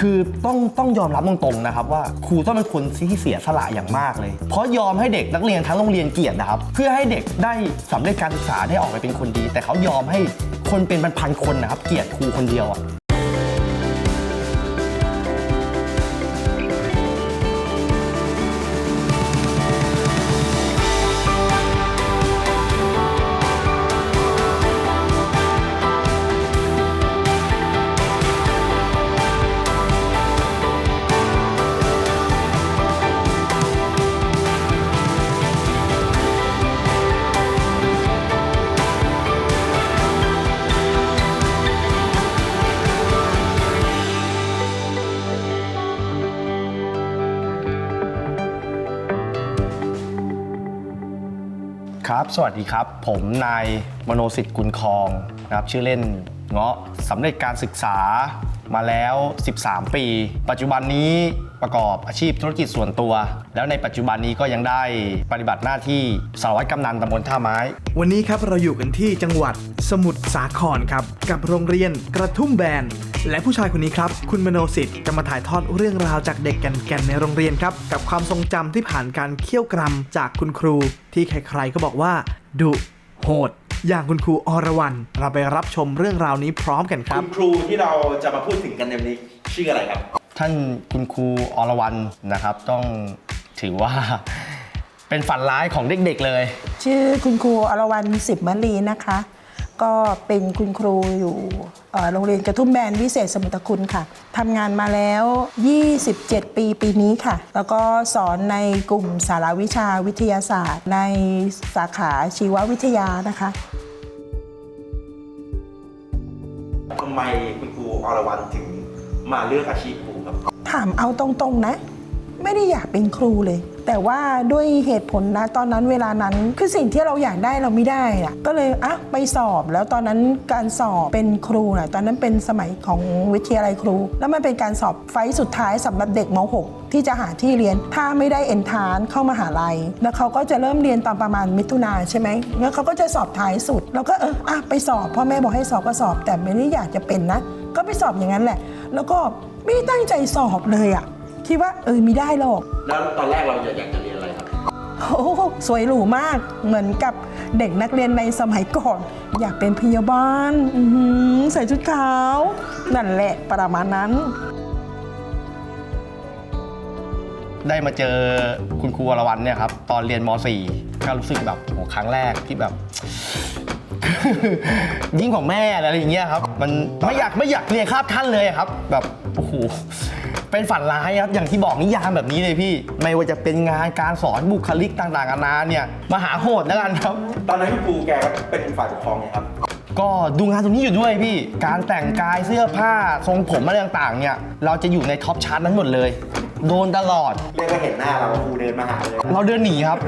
คือต้องต้องยอมรับตรงๆนะครับว่าครูต้องเป็นคนที่เสียสละอย่างมากเลย เพราะยอมให้เด็กนักเรียนทั้งโรงเรียนเกลียดนะครับ เพื่อให้เด็กได้สำเร็จการศึกษาได้ออกไปเป็นคนดี แต่เขายอมให้คนเป็นพันๆคนนะครับ เกลียดครูคนเดียวอะ สวัสดีครับ ผมนายมโนสิทธิ์กุลคองนะครับ ชื่อเล่นเงาะสำเร็จการศึกษามาแล้ว 13 ปี ปัจจุบันนี้ ประกอบอาชีพธุรกิจส่วนตัว แล้วในปัจจุบันนี้ก็ยังได้ปฏิบัติหน้าที่สารวัตรกำนันตำบลท่าไม้ วันนี้ครับเราอยู่กันที่จังหวัดสมุทรสาครครับ กับโรงเรียนกระทุ่มแบน และผู้ชายคนนี้ครับ คุณมโนสิทธิ์จะมาถ่ายทอดเรื่องราวจากเด็กแก่นๆในโรงเรียนครับ กับความทรงจำที่ผ่านการเคี่ยวกรำจากคุณครู ที่ใครๆก็บอกว่าดุโหด อย่างคุณครูอรวรรณเราไปรับชมเรื่องราวนี้พร้อมกันครับ คุณครูที่เราจะมาพูดถึงกันในวันนี้ชื่ออะไรครับ ท่านคุณครูอรวรรณนะครับ ต้องถือว่า เป็นฝันร้ายของเด็กๆเลย ชื่อคุณครูอรวรรณสิบมลีนะคะ ก็เป็นคุณครูอยู่เอ่อโรงเรียนกระทุ่มแบนวิเศษสมุทรคุณค่ะทำงานมาแล้ว 27 ปีปีนี้ค่ะ แล้วก็สอนในกลุ่มสารวิชาวิทยาศาสตร์ ในสาขาชีววิทยานะคะทำไมคุณครูอรวรรณถึงมาเลือกอาชีพครูครับ ถามเอาตรงๆนะ ไม่ได้อยากเป็นครูเลย แต่ว่าด้วยเหตุผลนะตอนนั้นเวลานั้น คือสิ่งที่เราอยากได้เราไม่ได้อะก็เลยอะไปสอบแล้วตอนนั้นการสอบเป็นครูนะตอนนั้นเป็นสมัยของวิทยาลัยครู แล้วมันเป็นการสอบไฟสุดท้ายสำหรับเด็กม .6 ที่จะหาที่เรียน ถ้าไม่ได้เอ็นทานเข้ามาหาลัย แล้วเขาก็จะเริ่มเรียนตอนประมาณมิถุนาใช่ไหมแล้วเขาก็จะสอบท้ายสุด แล้วก็เอออะไปสอบพ่อแม่บอกให้สอบก็สอบ แต่ไม่ได้อยากจะเป็นนะ ก็ไปสอบอย่างนั้นแหละ แล้วก็ ไม่ได้ตั้งใจสอบเลยอะคิดว่าเออไม่ได้หรอกแล้วตอนแรกเราอยากจะเรียนอะไรครับ โอ้โหสวยหรูมากเหมือนกับเด็กนักเรียนในสมัยก่อน อยากเป็นพยาบาลอื้อหือใส่ชุดขาว นั่นแหละประมาณนั้น ได้มาเจอคุณครูอรวรรณเนี่ยครับตอนเรียนม .4 ก็รู้สึกแบบโหครั้งแรกที่แบบ ยิ่งของแม่อะไรอย่างเงี้ยครับ มันไม่อยากไม่อยากเรียนคาบท่านเลยครับ แบบโอ้โหเป็นฝันร้ายครับ อย่างที่บอกนิยามแบบนี้เลยพี่ ไม่ว่าจะเป็นงานการสอนบุคลิกต่างๆนานาเนี่ยมหาโหดแล้วกันครับ ตอนนั้นคุณครูแกเป็นฝ่ายปกครองไงครับ ก็ดูงานตรงนี้อยู่ด้วยพี่ การแต่งกายเสื้อผ้าทรงผมอะไรต่างๆเนี่ย เราจะอยู่ในท็อปชาร์ตนั้นหมดเลย โดนตลอด เรียกว่าเห็นหน้าเราครูเดินมาหาเลย เราเดินหนีครับ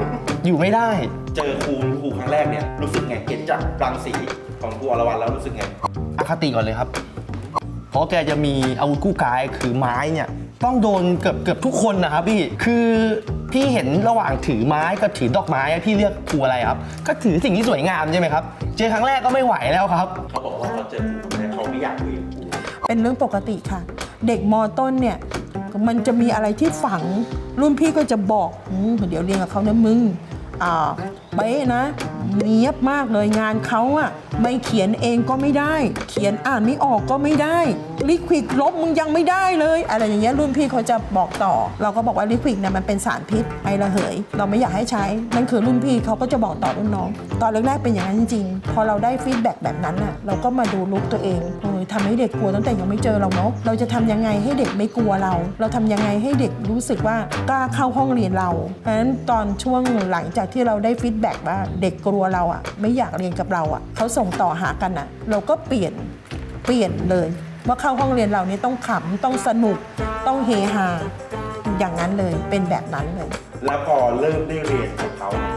อยู่ไม่ได้ เจอครูครูครั้งแรกเนี่ยรู้สึกไงเห็นจากรังสีของครูอรวรรณแล้วรู้สึกไง อคติก่อนเลยครับ เพราะแกจะมีอาวุธคู่กายคือไม้เนี่ย ต้องโดนเกือบเกือบทุกคนนะครับพี่ คือพี่เห็นระหว่างถือไม้กับถือดอกไม้อะพี่เลือกครูอะไรครับ ก็ถือสิ่งที่สวยงามใช่ไหมครับ เจอครั้งแรกก็ไม่ไหวแล้วครับ เขาบอกว่าเขาเจอครูแต่เขาไม่อยากคุยกับครูเป็นเรื่องปกติค่ะ เด็กมต้นเนี่ย มันจะมีอะไรที่ฝัง รุ่นพี่ก็จะบอกอมเดี๋ยวเรียนกับเขานะมึงอ่า เป๊ะนะเนียบมากเลยงานเขาอะไม่เขียนเองก็ไม่ได้ เขียนอ่านไม่ออกก็ไม่ได้ลิควิดลบมึงยังไม่ได้เลย อะไรอย่างเงี้ยรุ่นพี่เขาจะบอกต่อ เราก็บอกว่าลิควิดเนี่ยมันเป็นสารพิษไอระเหย เราไม่อยากให้ใช้ นั่นคือรุ่นพี่เขาก็จะบอกต่อรุ่นน้อง ตอนแรกๆเป็นอย่างนั้นจริงๆพอเราได้ฟีดแบ็กแบบนั้นน่ะเราก็มาดูลุกตัวเอง เออทำให้เด็กกลัวตั้งแต่ยังไม่เจอเราเนาะเราจะทำยังไงให้เด็กไม่กลัวเรา เราทำยังไงให้เด็กรู้สึกว่ากล้าเข้าห้องเรียนเราเพราะฉะนั้นตอนช่วงหลังจากที่เราได้ฟีดแบ็กว่าเด็กกลัวเราอะไม่อยากเรียนกับเราอะเขาส่งต่อหากันอะ เราก็เปลี่ยนเปลี่ยนเลยว่าเข้าห้องเรียนเรานี่ต้องขำต้องสนุกต้องเฮฮาอย่างนั้นเลยเป็นแบบนั้นเลย แล้วพอเริ่มได้เรียนกับเขาเนี่ย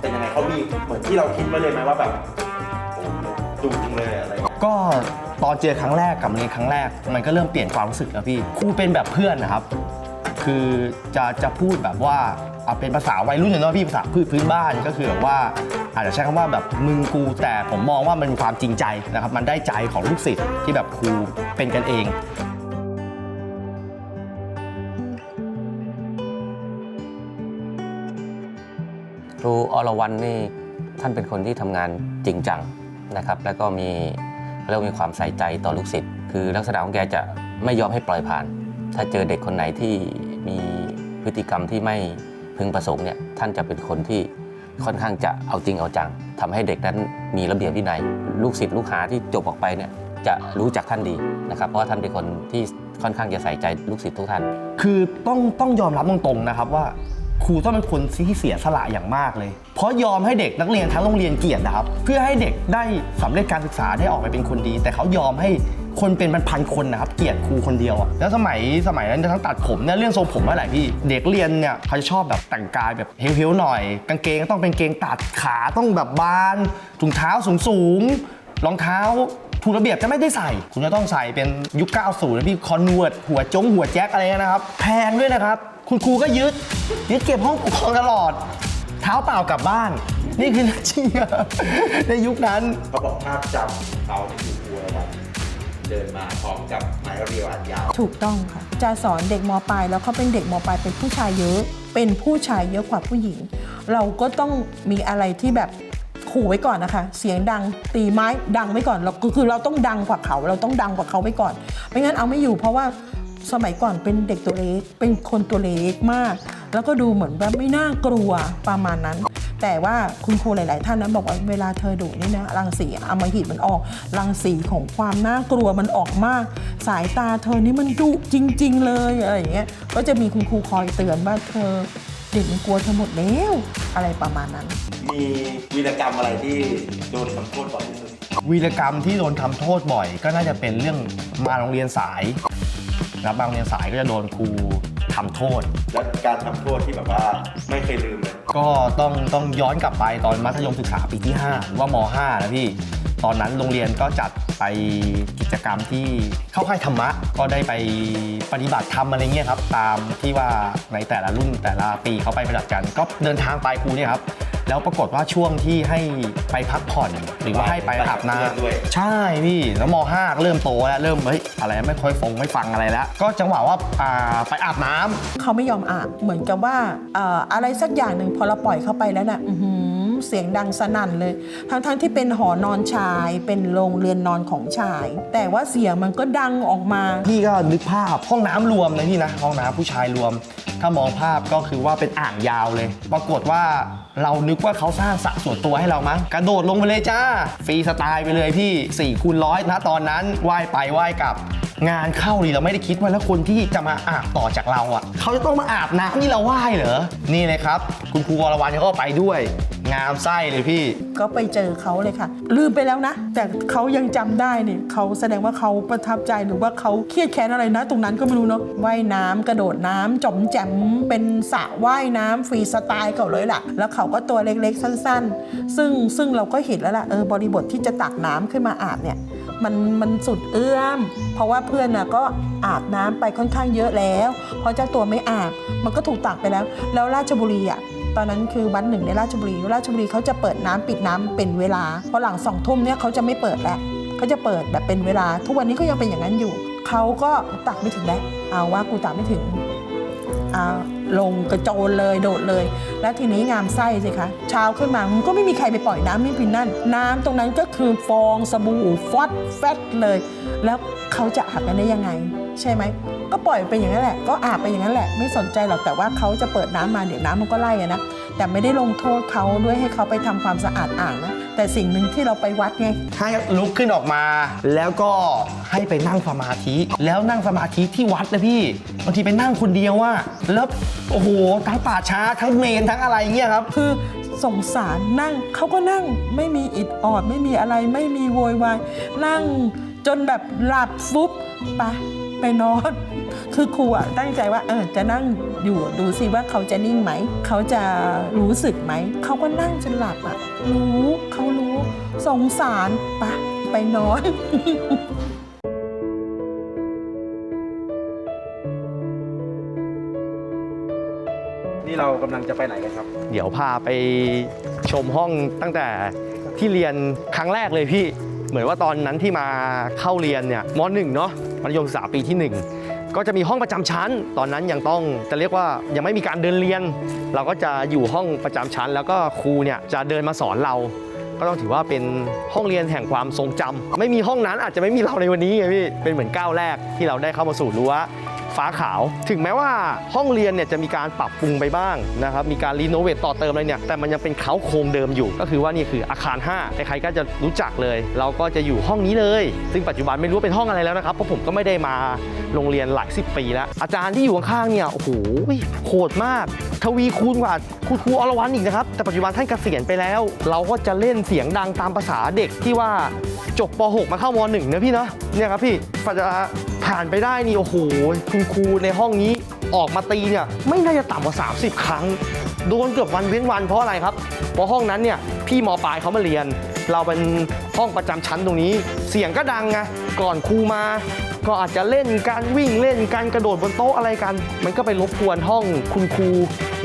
เป็นยังไงเขามีเหมือนที่เราคิดไว้เลยไหมว่าแบบโอ้โหดุจริงเลยอะไรเงี้ยก็ ตอนเจอครั้งแรกกับมันเรียนครั้งแรก มันก็เริ่มเปลี่ยนความรู้สึกนะพี่ครูเป็นแบบเพื่อนนะครับ คือจะจะพูดแบบว่าเอาเป็นภาษาวัยรุ่นอย่าะพี่ภาษาพื้นบ้านก็คือแบบว่าอาจจะใช้คำว่าแบบมึงกูแต่ผมมองว่ามันมีความจริงใจนะครับ มันได้ใจของลูกศิษย์ที่แบบครูเป็นกันเองครูอรวรันนี่ท่านเป็นคนที่ทำงานจริงจังนะครับ แล้วก็มี เรียกว่ามีความใส่ใจต่อลูกศิษย์คือลักษณะของแกจะไม่ยอมให้ปล่อยผ่าน ถ้าเจอเด็กคนไหนที่มีพฤติกรรมที่ไม่พึงประสงค์เนี่ยท่านจะเป็นคนที่ค่อนข้างจะเอาจริงเอาจังทำให้เด็กนั้นมีระเบียบวินัย ลูกศิษย์ลูกหาที่จบออกไปเนี่ยจะรู้จักท่านดีนะครับ เพราะว่าท่านเป็นคนที่ค่อนข้างจะใส่ใจลูกศิษย์ทุกท่าน คือต้องต้องยอมรับตรงๆนะครับว่า ครูต้องเป็นคนที่เสียสละอย่างมากเลย เพราะยอมให้เด็กนักเรียนทั้งโรงเรียนเกลียดนะครับ เพื่อให้เด็กได้สำเร็จการศึกษาได้ออกไปเป็นคนดี แต่เขายอมให้คนเป็นพันๆคนนะครับ เกลียดครูคนเดียวอะแล้วสมัยสมัยนั้นทั้งตัดผมเนี่ยเรื่องทรงผมอะไรพี่ เด็กเรียนเนี่ยเขาจะชอบแบบแต่งกายแบบเฮลๆหน่อย กางเกงต้องเป็นเกงตัดขาต้องแบบบานถุงเท้าสูงๆรองเท้าถูกระเบียบจะไม่ได้ใส่ คุณจะต้องใส่เป็นยุค 90 นะพี่ คอนเวิร์ตหัวจงหัวแจ็คอะไรนะครับ แพงด้วยนะครับ คุณครูก็ยึด ยึดเก็บห้องปกครองตลอด เท้าเปล่ากลับบ้าน นี่คือจริงอะในยุคนั้น เขาบอกภาพจำเขาที่คือครูอรวรรณเดินมาพร้อมกับไม้เรียวอันยาว ถูกต้องค่ะ จะสอนเด็กมปลายแล้วเขาเป็นเด็กมปลายเป็นผู้ชายเยอะ เป็นผู้ชายเยอะกว่าผู้หญิง เราก็ต้องมีอะไรที่แบบขู่ไว้ก่อนนะคะ เสียงดังตีไม้ดังไว้ก่อนเราก็คือเราต้องดังกว่าเขา เราต้องดังกว่าเขาไว้ก่อน ไม่งั้นเอาไม่อยู่เพราะว่า สมัยก่อนเป็นเด็กตัวเล็ก เป็นคนตัวเล็กมาก แล้วก็ดูเหมือนแบบไม่น่ากลัวประมาณนั้น แต่ว่าคุณครูหลาย ๆ ท่านนั้นบอกว่าเวลาเธอดุนี่นะรังสีอำมหิตมันออก รังสีของความน่ากลัวมันออกมาก สายตาเธอนี่มันดุจริง ๆ เลยอะไรอย่างเงี้ย ก็จะมีคุณครูคอยเตือนว่าเธอเด็กมันกลัวเธอหมดแล้วอะไรประมาณนั้น มีวีรกรรมอะไรที่โดนทำโทษบ่อยที่สุด วีรกรรมที่โดนทำโทษบ่อย ก็น่าจะเป็นเรื่องมาโรงเรียนสาย นะครับมาโรงเรียนสายก็จะโดนครูทำโทษ และการทำโทษที่แบบว่าไม่เคยลืมเลย ก็ต้องต้องย้อนกลับไปตอนมัธยมศึกษาปีที่5หรือว่าม .5 นะพี่ ตอนนั้นโรงเรียนก็จัดไปกิจกรรมที่เข้าค่ายธรรมะ ก็ได้ไปปฏิบัติธรรมอะไรเงี้ยครับ ตามที่ว่าในแต่ละรุ่นแต่ละปีเขาไปปฏิบัติกัน ก็เดินทางไปครูเนี่ยครับ แล้วปรากฏว่าช่วงที่ให้ไปพักผ่อน หรือว่าให้ไปอาบน้ไปกับเพื่อนด้วยำใช่พี่แล้วม .5 ก็เริ่มโตแล้วเริ่มเฮ้ยอะไรไม่ค่อยฟงไม่ฟังอะไรแล้วก็จังหวะว่าอ่าไปอาบน้ำเขาไม่ยอมอาบเหมือนกับว่าเอ่ออะไรสักอย่างหนึ่งพอเราปล่อยเข้าไปแล้วน่ะอื้อหือ เสียงดังสนั่นเลย ทั้งๆที่เป็นหอนอนชาย เป็นโรงเรือนนอนของชาย แต่ว่าเสียงมันก็ดังออกมา พี่ก็นึกภาพห้องน้ำรวมนะพี่นะห้องน้ำผู้ชายรวม ถ้ามองภาพก็คือว่าเป็นอ่างยาวเลย ปรากฏว่าเรานึกว่าเขาสร้างสระส่วนตัวให้เรามั้งกระโดดลงไปเลยจ้าฟรีสไตล์ไปเลยพี่4ี่คูณร้อยนะตอนนั้นว่ายไปว่ายกลับ งานเข้าดีเราไม่ได้คิดว่าแล้วคนที่จะมาอาบต่อจากเราอะ เขาจะต้องมาอาบน้ำนี่เราว่ายเหรอนี่เลยครับ คุณครูวรวรรณเขาก็ไปด้วย งามไส้เลยพี่ ก็ไปเจอเขาเลยค่ะ ลืมไปแล้วนะ แต่เขายังจำได้เนี่ยเขาแสดงว่าเขาประทับใจหรือว่าเขาเครียดแค้นอะไรนะ ตรงนั้นก็ไม่รู้เนาะว่ายน้ำกระโดดน้ำจมแจมเป็นสระว่ายน้ำฟรีสไตล์เขาเลยล่ะ แล้วเขาก็ตัวเล็กๆสั้น ๆ ซึ่งซึ่งเราก็เห็นแล้วล่ะเออบริบทที่จะตักน้ำขึ้นมาอาบเนี่ยมันมันสุดเอื้อม เพราะว่าเพื่อนน่ะก็อาบน้ำไปค่อนข้างเยอะแล้ว เพราะเจ้าตัวไม่อาบมันก็ถูกตักไปแล้ว แล้วราชบุรีอะ ตอนนั้นคือวันหนึ่งในราชบุรีราชบุรีเขาจะเปิดน้ำปิดน้ำเป็นเวลาพอหลังสองทุ่มเนี่ยเขาจะไม่เปิดแล้วเขาจะเปิดแบบเป็นเวลา ทุกวันนี้ก็ยังเป็นอย่างนั้นอยู่เขาก็ตักไม่ถึงแล้วเอาว่ากูตักไม่ถึงอ่าลงกระโจนเลยโดดเลย แล้วทีนี้งามไส้สิคะเช้าขึ้นมามันก็ไม่มีใครไปปล่อยน้ำนี่พินนั่น น้ำตรงนั้นก็คือฟองสบู่ฟอดแฟตเลย แล้วเขาจะอาบกันได้ยังไง ใช่ไหมก็ปล่อยไปอย่างนั้นแหละ ก็อาบไปอย่างนั้นแหละ ไม่สนใจหรอกแต่ว่าเขาจะเปิดน้ำมาเดี๋ยวน้ำมันก็ไล่อะนะแต่ไม่ได้ลงโทษเขาด้วยให้เขาไปทำความสะอาดอ่างนะแต่สิ่งหนึ่งที่เราไปวัดไงให้ลุกขึ้นออกมา แล้วก็ให้ไปนั่งสมาธิ แล้วนั่งสมาธิที่วัดนะพี่บางทีไปนั่งคนเดียวอะแล้วโอ้โหทั้งป่าช้าทั้งเมนทั้งอะไรเงี้ยครับคือสงสารนั่งเขาก็นั่งไม่มีอิดออด ไม่มีอะไรไม่มีโวยวายนั่งจนแบบหลับฟุบไป ไปนอน คือครูอะตั้งใจว่าเออจะนั่งอยู่ดูสิว่าเขาจะนิ่งไหม เขาจะรู้สึกไหม เขาก็นั่งจนหลับอะรู้เขารู้สงสารไปไปนอนนี่เรากำลังจะไปไหนกันครับ เดี๋ยวพาไปชมห้องตั้งแต่ที่เรียนครั้งแรกเลยพี่ เหมือนว่าตอนนั้นที่มาเข้าเรียนเนี่ยมหนึ่งเนาะมัธยมศึกษาปีที่หนึ่งก็จะมีห้องประจำชั้น ตอนนั้นยังต้องจะเรียกว่ายังไม่มีการเดินเรียน เราก็จะอยู่ห้องประจำชั้น แล้วก็ครูเนี่ยจะเดินมาสอนเรา ก็ต้องถือว่าเป็นห้องเรียนแห่งความทรงจำไม่มีห้องนั้นอาจจะไม่มีเราในวันนี้ไงพี่เป็นเหมือนก้าวแรกที่เราได้เข้ามาสู่รั้ว ฟ้าขาว ถึงแม้ว่าห้องเรียนเนี่ยจะมีการปรับปรุงไปบ้างนะครับมีการรีโนเวทต่อเติมอะไรเนี่ยแต่มันยังเป็นเขาโครงเดิมอยู่ ก็คือว่านี่คืออาคาร 5 ใครๆก็จะรู้จักเลย เราก็จะอยู่ห้องนี้เลย ซึ่งปัจจุบันไม่รู้ว่าเป็นห้องอะไรแล้วนะครับเพราะผมก็ไม่ได้มาโรงเรียนหลายสิบปีแล้ว อาจารย์ที่อยู่ข้างๆเนี่ยโอ้โหโหดมาก ทวีคูณกว่าคุณครูอรวรรณอีกนะครับแต่ปัจจุบันท่านเกษียณไปแล้ว เราก็จะเล่นเสียงดังตามภาษาเด็กที่ว่าจบป .6 มาเข้าม .1 นะพี่เนาะเนี่ยครับพี่กว่าจะ ผ่านไปได้นี่โอ้โหคุณครูในห้องนี้ออกมาตีเนี่ยไม่น่าจะต่ำกว่า 30 ครั้ง โดนเกือบวันเว้นวันเพราะอะไรครับ เพราะห้องนั้นเนี่ยพี่มปลายเขามาเรียน เราเป็นห้องประจำชั้นตรงนี้ เสียงก็ดังไงก่อนครูมา ก็อาจจะเล่นการวิ่งเล่นการกระโดดบนโต๊ะอะไรกัน มันก็ไปรบกวนห้องคุณครู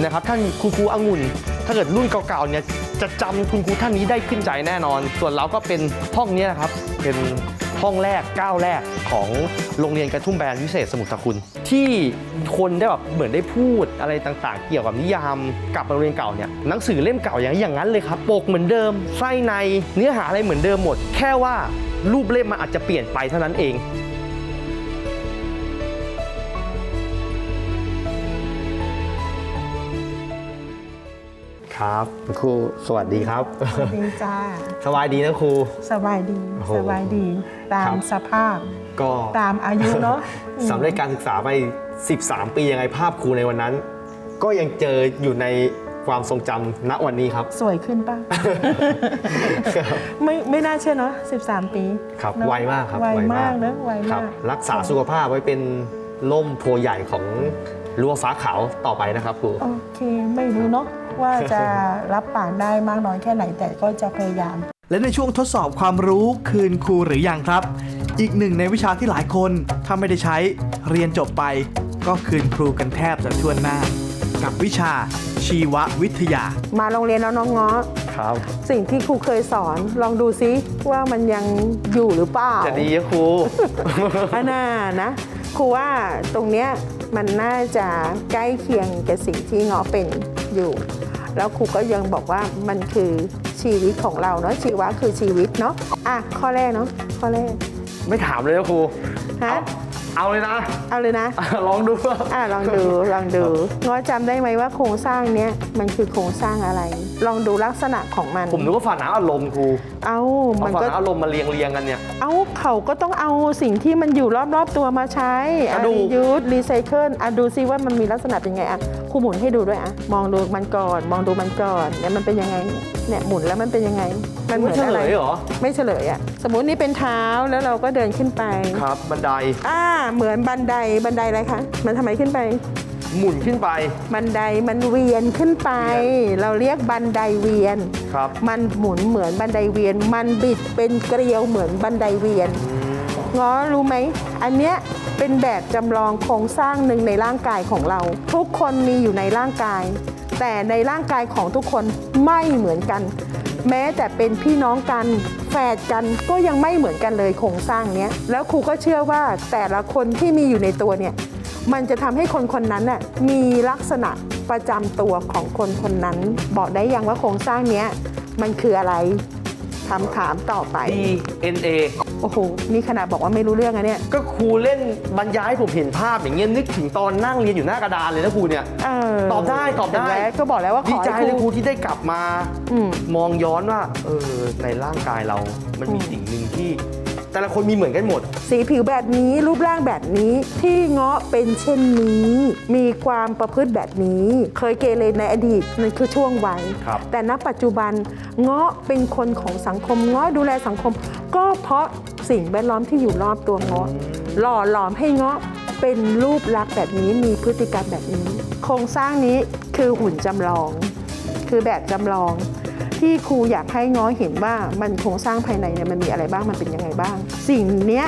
นะครับท่านคุณครูองุ่น ถ้าเกิดรุ่นเก่าๆเนี่ยจะจำคุณครูท่านนี้ได้ขึ้นใจแน่นอน ส่วนเราก็เป็นห้องนี้นะครับเป็น ห้องแรกก้าวแรกของโรงเรียนกระทุ่มแบนวิเศษสมุทรสาครที่คนได้แบบเหมือนได้พูดอะไรต่างๆ เกี่ยวกับนิยามกับโรงเรียนเก่าเนี่ยหนังสือเล่มเก่าอย่างอย่างนั้นเลยครับปกเหมือนเดิมไส้ในเนื้อหาอะไรเหมือนเดิมหมด แค่ว่ารูปเล่มมันอาจจะเปลี่ยนไปเท่านั้นเอง ครับคุณครูสวัสดีครับ สวัสดีจ้าสบายดีนะครู สบายดีโอ้โหสบายดี ตาครัมบ สภาพ ก็ตามอายุเนาะอืมสำเร็จการศึกษาไป 13 ปียังไงภาพครูในวันนั้น ก็ยังเจออยู่ในความทรงจำณวันนี้ครับ สวยขึ้นป่ะ ไม่ไม่น่าเชื่อเนาะ13 ปีครับเนอะไวมากครับไวมากเนอะไวครัมาบกรักษาสุขภาพไว้เป็นล่มโพใหญ่ของรั้วฟ้าขาวต่อไปนะครับครู โอเคไม่รู้เนาะ ว่าจะรับปากได้มากน้อยแค่ไหนแต่ก็จะพยายาม และในช่วงทดสอบความรู้คืนครูหรือยังครับ อีกหนึ่งในวิชาที่หลายคนถ้าไม่ได้ใช้เรียนจบไป ก็คืนครูกันแทบจะทั่วหน้า กับวิชาชีววิทยา มาโรงเรียนแล้วน้องเงาะครับ สิ่งที่ครูเคยสอนลองดูซิว่ามันยังอยู่หรือเปล่าจะดีนะครูอันน่านะครูว่าตรงเนี้ยมันน่าจะใกล้เคียงกับสิ่งที่เงาะเป็นอยู่ แล้วครูก็ยังบอกว่ามันคือชีวิตของเราเนาะชีวะคือชีวิตเนาะอะข้อแรกเนาะข้อแรกไม่ถามเลยนะครูฮะเอาเลยนะ เอาเลยนะ ลองดูอะลองดูลองดูง้อจำได้ไหมว่าโครงสร้างเนี้ยมันคือโครงสร้างอะไร ลองดูลักษณะของมัน ผมนึกว่าฝาน้ำอารมณ์ครูเอาเอามันฝาก็ น้ำอารมณ์มาเรียงเรียงๆกันเนี่ย เอาเขาก็ต้องเอาสิ่งที่มันอยู่รอบๆตัวมาใช้อะดูรียูสรีไซเคิลอะดูซิว่ามันมีลักษณะเป็นไงอะครูหมุนให้ดูด้วยอะมองดูมันก่อน มองดูมันก่อนเนี่ยมันเป็นยังไงเนี่ยหมุนแล้วมันเป็นยังไง มันเหมืไม่อนเฉอะลไรยเหรอ ไม่เฉลยอะสมมุตินี่เป็นเท้าแล้วเราก็เดินขึ้นไปครับบันไดอ่าเหมือนบันไดบันไดอะไรคะมันทำไมขึ้นไป หมุนขึ้นไป บันไดมันเวียนขึ้นไป เราเรียกบันไดเวียน ครับ มันหมุนเหมือนบันไดเวียน มันบิดเป็นเกลียวเหมือนบันไดเวียนง้อรู้ไหม อันเนี้ยเป็นแบบจำลองโครงสร้างหนึ่งในร่างกายของเรา ทุกคนมีอยู่ในร่างกาย แต่ในร่างกายของทุกคนไม่เหมือนกัน แม้แต่เป็นพี่น้องกันแฝดกันก็ยังไม่เหมือนกันเลยโครงสร้างเนี้ยแล้วครูก็เชื่อว่าแต่ละคนที่มีอยู่ในตัวเนี่ย มันจะทำให้คนคนนั้นน่ะมีลักษณะประจำตัวของคนคนนั้น บอกได้ยังว่าโครงสร้างเนี้ยมันคืออะไรคำถามต่อไป DNA โอ้โห นี่ขนาดบอกว่าไม่รู้เรื่องอะเนี่ย ก็ครูเล่นบรรยายให้ผมเห็นภาพอย่างเงี้ยนึกถึงตอนนั่งเรียนอยู่หน้ากระดานเลยนะครูเนี่ยเออตอบได้ตอบได้เห็นหมก็บอกแล้วว่าขดีอใจให้เลยคครูรูที่ได้กลับมา อืม มองย้อนว่าเออในร่างกายเรา มันมีอืมสิ่งหนึ่งที่ แต่ละคนมีเหมือนกันหมด สีผิวแบบนี้รูปร่างแบบนี้ที่เงาะเป็นเช่นนี้ มีความประพฤติแบบนี้ เคยเกเรในอดีตนั่นคือช่วงวัย ครับ แต่ณปัจจุบันเงาะเป็นคนของสังคมเงาะดูแลสังคม ก็เพราะสิ่งแวดล้อมที่อยู่รอบตัวเงาะหล่อหลอมให้เงาะเป็นรูปลักษณ์แบบนี้มีพฤติกรรมแบบนี้ โครงสร้างนี้คือหุ่นจำลอง คือแบบจำลอง ที่ครูอยากให้ง้อเห็นว่ามันโครงสร้างภายในเนี่ยมันมีอะไรบ้างมันเป็นยังไงบ้าง สิ่งเนี้ย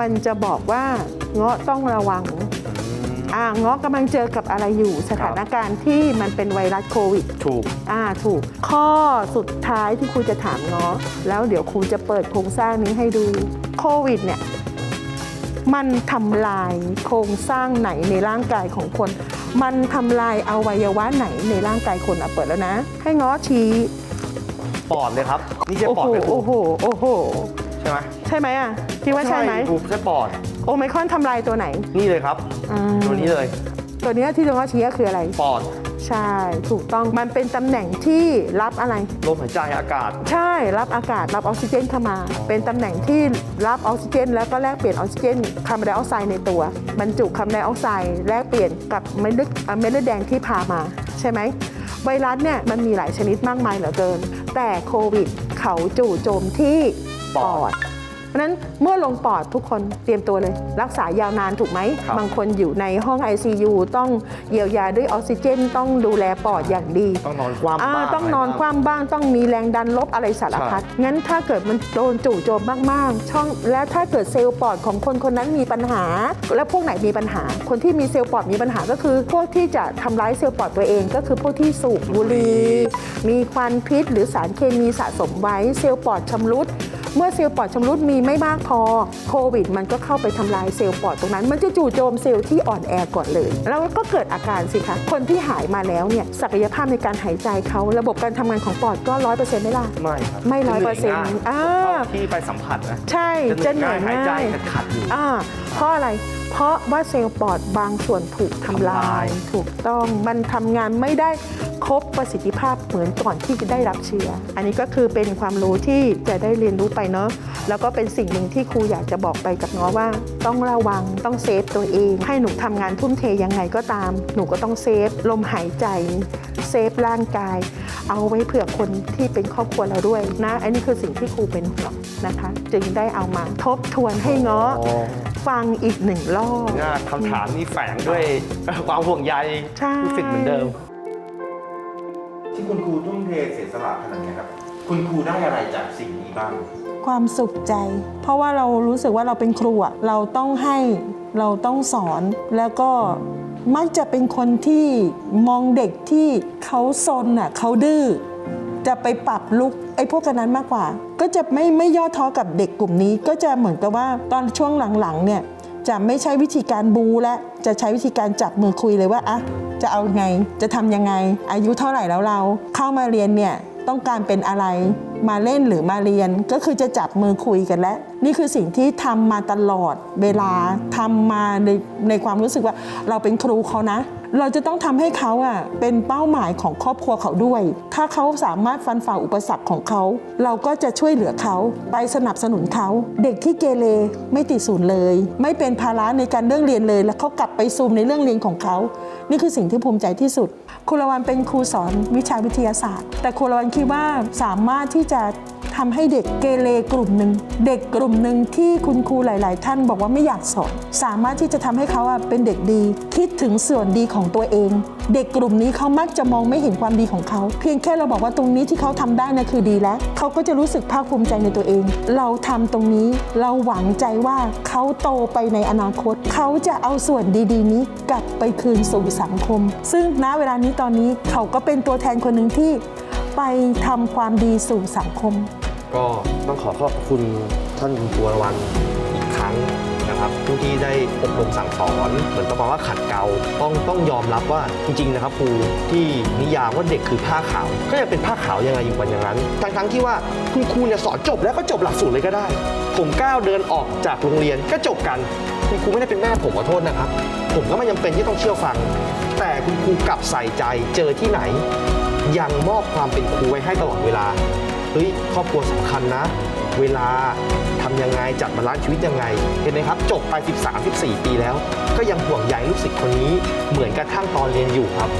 มันจะบอกว่าเงาะต้องระวังอ่าเงาะกำลังเจอกับอะไรอยู่สถานการณ์ที่มันเป็นไวรัสโควิด ถูกอ่าถูก ข้อสุดท้ายที่ครูจะถามง้อแล้วเดี๋ยวครูจะเปิดโครงสร้างนี้ให้ดูโควิดเนี่ยมันทำลายโครงสร้างไหนในร่างกายของคน มันทำลายอวัยวะไหนในร่างกายคนอะเปิดแล้วนะ ให้ง้อชี้ ปอดเลยครับ นี่ใช่โอ้ปอดโหไหมครูโอ้โห โอ้โห ใช่ไหมใช่ไหมอะคิดว่าใช่ไหมครูใช่ปอด โอไมครอนทำลายตัวไหน นี่เลยครับ อ่า ตัวนี้เลย ตัวเนี้ยที่ง้อชี้ก็คืออะไร ปอด ใช่ ถูกต้อง มันเป็นตำแหน่งที่รับอะไร ลมหายใจอากาศ ใช่ รับอากาศ รับออกซิเจนเข้ามา เป็นตำแหน่งที่รับออกซิเจน แล้วก็แลกเปลี่ยนออกซิเจนคาร์บอนไดออกไซด์ในตัว บรรจุคาร์บอนไดออกไซด์แลกเปลี่ยนกับเม็ดเลือดเอ่อเม็ดเลือดแดงที่พามา ใช่ไหม ไวรัสเนี่ยมันมีหลายชนิดมากมายเหลือเกิน แต่โควิดเขาจู่โจมที่ปอด เพราะฉะนั้นเมื่อลงปอดทุกคนเตรียมตัวเลย รักษายาวนานถูกไหมครับบางคนอยู่ในห้อง ICU ต้องเยียวยาด้วยออกซิเจน ต้องดูแลปอดอย่างดีต้องนอนคว่ำอ่าบ้างต้องนอนะไรคว่ำบ้างต้องมีแรงดันลบอะไรสารพัดงั้นถ้าเกิดมันโดนจู่โจมมากๆ ช่องและถ้าเกิดเซลล์ปอดของคนคนนั้นมีปัญหา แล้วพวกไหนมีปัญหา คนที่มีเซลล์ปอดมีปัญหาก็คือ พวกที่จะทำร้ายเซลล์ปอดตัวเองก็คือพวกที่สูบบุหรี่มีควันพิษ หรือสารเคมีสะสมไว้เซลล์ปอดชำรุด เมื่อเซลล์ปอดชำรุดมีไม่มากพอโควิด มันก็เข้าไปทำลายเซลล์ปอดตรงนั้น มันจะจู่โจมเซลล์ที่อ่อนแอก่อนเลย แล้วก็เกิดอาการสิคะคนที่หายมาแล้วเนี่ยศักยภาพในการหายใจเขาระบบการทำงานของปอดก็ร้อยเปอร์เซ็นต์ไม่ล่ะไม่ครับไม่100%จะหนื่ง่ายอ่าเท่าที่ไปสัมผัสนะใช่จะจะเหเหนื่นื่ออยยง่ายหายใจง่ายขัดๆอยู่อ่าเพราะอะไร เพราะว่าเซลล์ปอดบางส่วนถูกทำลาทำลายยถูกต้องมันทำงานไม่ได้ครบประสิทธิภาพเหมือนก่อนที่จะได้รับเชื้อ อันนี้ก็คือเป็นความรู้ที่จะได้เรียนรู้ไปเนาะ แล้วก็เป็นสิ่งหนึ่งที่ครูอยากจะบอกไปกับน้องว่า ต้องระวังต้องเซฟตัวเอง ให้หนูทำงานทุ่มเทยังไงก็ตาม หนูก็ต้องเซฟลมหายใจ เซฟร่างกาย เอาไว้เผื่อคนที่เป็นครอบครัวเราด้วยนะ อันนี้คือสิ่งที่ครูเป็นห่วง นะคะ จึงได้เอามาทบทวนให้เงาะอ๋อ ฟังอีกหนึ่งรอบน่าคำถามนี่แฝงด้วยความห่วงใยใช่ รู้สึกเหมือนเดิม ที่คุณครูทุ่มเทเสียสละขนาดนี้ครับ คุณครูได้อะไรจากสิ่งนี้บ้าง ความสุขใจ เพราะว่าเรารู้สึกว่าเราเป็นครูอะเราต้องให้เราต้องสอนแล้วก็มักจะเป็นคนที่มองเด็กที่เขาซนอะเขาดื้อ จะไปปรับลุกไอ้พวกกันนั้นมากกว่า ก็จะไม่ไม่ย่อท้อกับเด็กกลุ่มนี้ ก็จะเหมือนกับว่าตอนช่วงหลังๆเนี่ยจะไม่ใช้วิธีการบูและจะใช้วิธีการจับมือคุยเลยว่าอะจะเอาไงจะทำยังไง อายุเท่าไหร่แล้วเรา เข้ามาเรียนเนี่ยต้องการเป็นอะไร มาเล่นหรือมาเรียน ก็คือจะจับมือคุยกันแล้ว นี่คือสิ่งที่ทำมาตลอดเวลาทำมาในในความรู้สึกว่าเราเป็นครูเขานะ เราจะต้องทำให้เขาอะเป็นเป้าหมายของครอบครัวเขาด้วย ถ้าเขาสามารถฟันฝ่าอุปสรรคของเขา เราก็จะช่วยเหลือเขาไปสนับสนุนเขาเด็กที่เกเรไม่ติดศูนย์เลย ไม่เป็นภาระในการเรื่องเรียนเลย แล้วเขากลับไปซูมในเรื่องเรียนของเขานี่คือสิ่งที่ภูมิใจที่สุดครูละวันเป็นครูสอนวิชาวิทยาศาสตร์ แต่ครูละวันคิดว่าสามารถที่จะทำให้เด็กเกเรกลุ่มหนึ่งเด็กกลุ่มหนึ่งที่คุณครูหลาย ๆ ท่านบอกว่าไม่อยากสอนสามารถที่จะทำให้เขาเป็นเด็กดี คิดถึงส่วนดีของตัวเอง เด็กกลุ่มนี้เขามักจะมองไม่เห็นความดีของเขา เพียงแค่เราบอกว่าตรงนี้ที่เขาทำได้นะคือดีแล้วเขาก็จะรู้สึกภาคภูมิใจในตัวเอง เราทำตรงนี้เราหวังใจว่าเขาโตไปในอนาคต เขาจะเอาส่วนดี ๆ นี้กลับไปคืนสู่สังคม ซึ่งณเวลานี้ตอนนี้เขาก็เป็นตัวแทนคนหนึ่งที่ ไปทำความดีสู่สังคม ก็ต้องขอขอบคุณท่านคุณครูอรวรรณอีกครั้งนะครับผู้ที่ได้อบรมสั่งสอนเหมือนประมาณว่าขัดเกลาต้องต้องยอมรับว่าจริง ๆ นะครับครูที่นิยามว่าเด็กคือผ้าขาว ก็ยังเป็นผ้าขาวยังไงอยู่กันอย่างนั้นทั้งทั้งที่ว่าคุณครูเนี่ยสอนจบแล้วก็จบหลักสูตรเลยก็ได้ ผมก้าวเดินออกจากโรงเรียนก็จบกัน คุณครูไม่ได้เป็นแม่ผมขอโทษนะครับ ผมก็ไม่จำเป็นที่ต้องเชื่อฟัง แต่คุณครูกลับใส่ใจเจอที่ไหน ยังมอบความเป็นครูไว้ให้ตลอดเวลาเฮ้ยครอบครัวสำคัญนะ เวลาทำยังไงจัดบาลานซ์ชีวิตยังไง เห็นไหมครับ จบไป 13-14 ปีแล้ว ก็ยังห่วงใยลูกศิษย์คนนี้เหมือนกระทั่งตอนเรียนอยู่ครับ